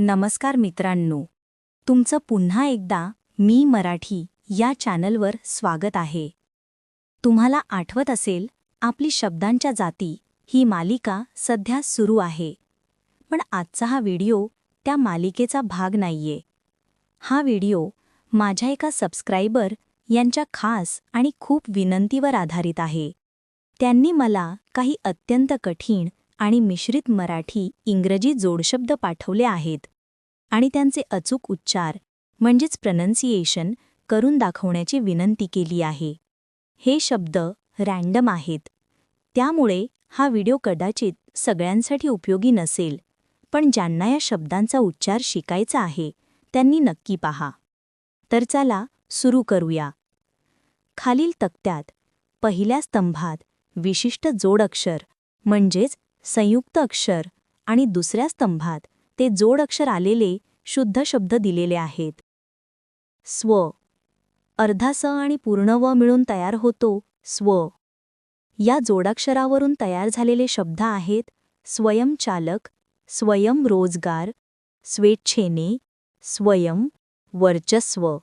नमस्कार मित्रांनो. तुमचं पुन्हा एकदा मी मराठी या चॅनलवर स्वागत आहे. तुम्हाला आठवत असेल आपली शब्दांच्या जाती ही मालिका सध्या सुरू आहे. पण आजचा हा व्हिडिओ त्या मालिकेचा भाग नाहीये. हा व्हिडिओ माझ्या एका सबस्क्रायबर यांच्या खास आणि खूप विनंतीवर आधारित आहे. त्यांनी मला काही अत्यंत कठीण आणि मिश्रित मराठी इंग्रजी जोडशब्द पाठवले आहेत. आणि त्यांचे अचूक उच्चार म्हणजेच प्रनन्सिएशन करून दाखवण्याची विनंती केली आहे. हे शब्द रँडम आहेत. त्यामुळे हा व्हिडिओ कदाचित सगळ्यांसाठी उपयोगी नसेल पण ज्यांना या शब्दांचा उच्चार शिकायचा आहे त्यांनी नक्की पहा. तर चला सुरू करूया. खालील तक्त्यात पहिल्या स्तंभात विशिष्ट जोडअक्षर म्हणजेच संयुक्त अक्षर आणि दुसऱ्या स्तंभात ते जोड अक्षर आलेले शुद्ध शब्द दिलेले आहेत. स्व. अर्धा स आणि पूर्ण व मिळून तयार होतो स्व. या जोडाक्षरावरून तयार झालेले शब्द आहेत स्वयंचालक स्वयंरोजगार स्वेच्छेने स्वयं वर्चस्व.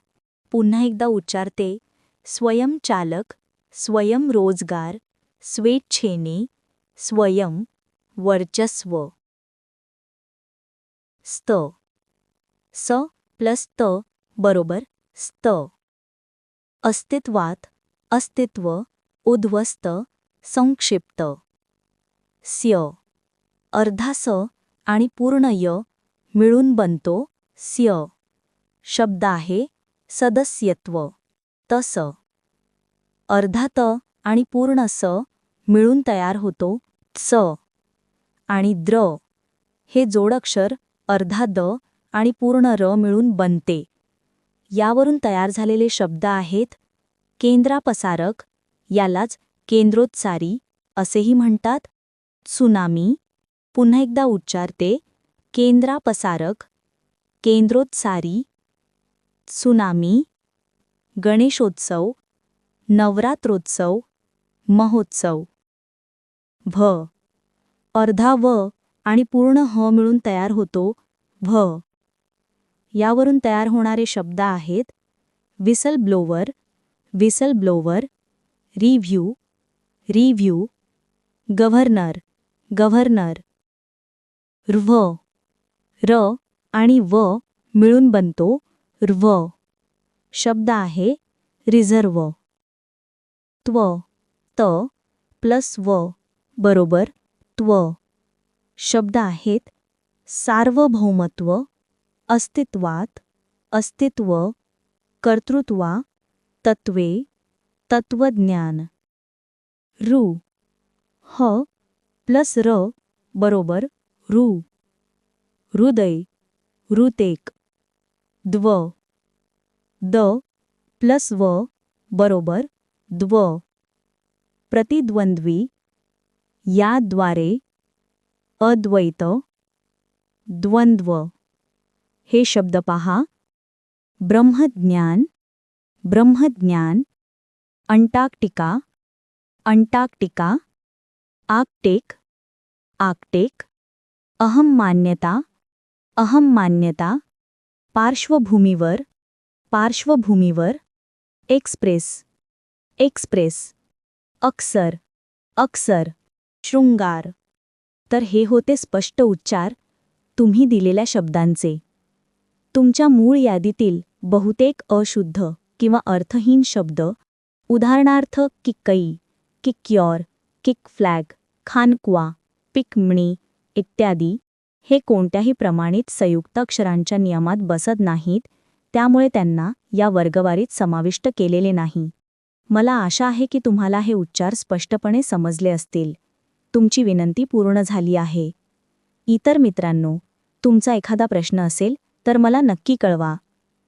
पुन्हा एकदा उच्चारते स्वयंचालक स्वयंरोजगार स्वेच्छेने स्वयं वर्चस्व. स्त स प्लस त बरोबर स्त अस्तित्वात अस्तित्व उद्ध्वस्त संक्षिप्त. स्य. अर्धा स आणि पूर्ण य मिळून बनतो स्य. शब्द आहे सदस्यत्व. तस अर्धा त आणि पूर्ण स मिळून तयार होतो स. आणि द्र. हे जोडक्षर अर्धा द आणि पूर्ण र मिळून बनते. यावरून तयार झालेले शब्द आहेत केंद्रापसारक यालाच केंद्रोत्सारी असेही म्हणतात. त्सुनामी पुन्हा एकदा उच्चारते केंद्रापसारक केंद्रोत्सारी. त्सुनामी गणेशोत्सव नवरात्रोत्सव महोत्सव. भ. अर्धा व आणि पूर्ण ह मिळून तयार होतो भ. यावरून तयार होणारे शब्द आहेत whistle blower whistle blower review review governor governor र्व. र आणि व मिळून बनतो र्व. शब्द आहे रिझर्व त्व. त. प्लस व. बरोबर. त्व शब्द आहेत. सार्वभौमत्व, अस्तित्वात, अस्तित्व, कर्तृत्वा तत्वे तत्वज्ञान रू. ह प्लस र बरोबर रू. हृदय ऋतेक द्व. द प्लस व बरोबर द्व. प्रतिद्वंद्वी याद्वारे अद्वैत द्वंद्व। हे शब्द पहा। ब्रह्मज्ञान ब्रह्मज्ञान, अंटार्क्टिका अंटार्क्टिका आक्टेक आक्टेक अहम मान्यता अहम मान्यता, पार्श्वभूमीवर पार्श्वभूमीवर, एक्सप्रेस एक्सप्रेस, अक्सर अक्सर। शृंगार. तर हे होते स्पष्ट उच्चार तुम्ही दिलेल्या शब्दांचे. तुमच्या मूळ यादीतील बहुतेक अशुद्ध किंवा अर्थहीन शब्द उदाहरणार्थ किक्कई किक्योर किक फ्लॅग खानक्वा पिकमणी इत्यादी हे कोणत्याही प्रमाणित संयुक्त अक्षरांच्या नियमात बसत नाहीत त्यामुळे त्यांना या वर्गवारीत समाविष्ट केलेले नाही. मला आशा आहे की तुम्हाला हे उच्चार स्पष्टपणे समजले असतील. तुमची विनंती पूर्ण झाली आहे. इतर मित्रांनो तुमचा एखादा प्रश्न असेल तर मला नक्की कळवा.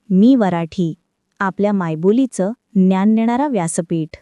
मी वराठी आपल्या मायबोलीचं ज्ञान देणारा व्यासपीठ.